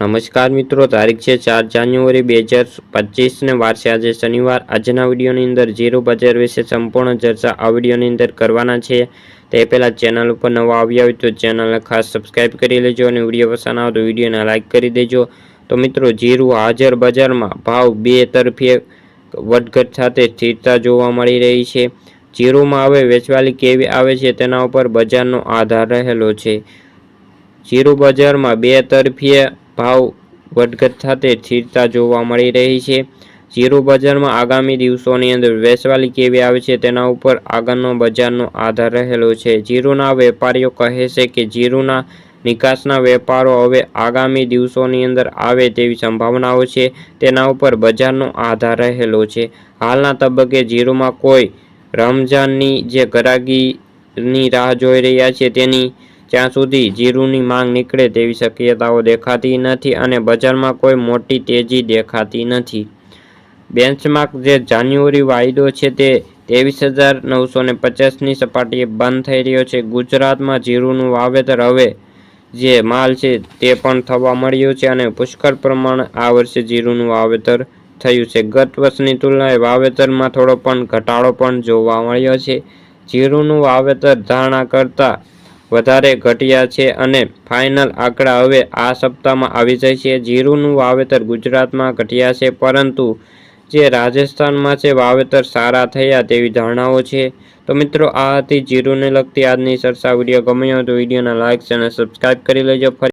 નમસ્કાર મિત્રો, તારીખ છે ચાર જાન્યુઆરી બે હજાર પચીસને વાર છે આજે શનિવાર. આજના વિડીયોની અંદર જીરો બજાર વિશે સંપૂર્ણ ચર્ચા આ વિડીયોની અંદર કરવાના છે. તે પહેલાં ચેનલ ઉપર નવા આવ્યા હોય તો ચેનલને ખાસ સબસ્ક્રાઇબ કરી લેજો અને વીડિયો પસંદ આવે તો વિડીયોને લાઇક કરી દેજો. તો મિત્રો જીરું હાજર બજારમાં ભાવ બે તરફે વધઘટ સાથે સ્થિરતા જોવા મળી રહી છે. જીરોમાં હવે વેચવાલી કેવી આવે છે તેના ઉપર બજારનો આધાર રહેલો છે. જીરું બજારમાં બે તરફીય ભાવ વધઘટ સાથે સ્થિરતા જોવા મળી રહી છે. જીરું બજારમાં આગામી દિવસોની અંદર વેચવાલી કેવી આવે છે તેના ઉપર આગળનો બજારનો આધાર રહેલો છે. જીરુના વેપારીઓ કહે છે કે જીરુના નિકાસના વેપારો હવે આગામી દિવસોની અંદર આવે તેવી સંભાવનાઓ છે. તેના ઉપર બજારનો આધાર રહેલો છે. હાલના તબક્કે જીરુમાં કોઈ રમઝાનની જે ગરાગીની રાહ જોઈ રહ્યા છે તેની ત્યાં સુધી જીરુની માંગ નીકળે તેવી શક્યતાઓ દેખાતી નથી અને બજારમાં કોઈ મોટી તેજી દેખાતી નથી. બેન્ચમાર્ક જે જાન્યુઆરી વાયદો છે તે ત્રેવીસ હજાર નવસો ને પચાસની સપાટીએ બંધ થઈ રહ્યો છે. ગુજરાતમાં જીરુનું વાવેતર હવે જે માલ છે તે પણ થવા મળ્યું છે અને પુષ્કળ પ્રમાણે આ વર્ષે જીરુનું વાવેતર થયું છે. ગત વર્ષની તુલનાએ વાવેતરમાં થોડો પણ ઘટાડો પણ જોવા મળ્યો છે. જીરુનું વાવેતર ધારણા કરતાં વધારે ઘટ્યા છે અને ફાઇનલ આંકડા હવે આ સપ્તાહમાં આવી જાય છે. જીરુનું વાવેતર ગુજરાતમાં ઘટ્યા છે, પરંતુ જે રાજસ્થાનમાં છે, વાવેતર સારા થયા તેવી ધારણાઓ છે. તો મિત્રો, આ હતી જીરુને લગતી આજની ચર્ચા. વીડિયો ગમ્યો તો વિડીયોના લાઇક્સ અને સબસ્ક્રાઇબ કરી લેજો.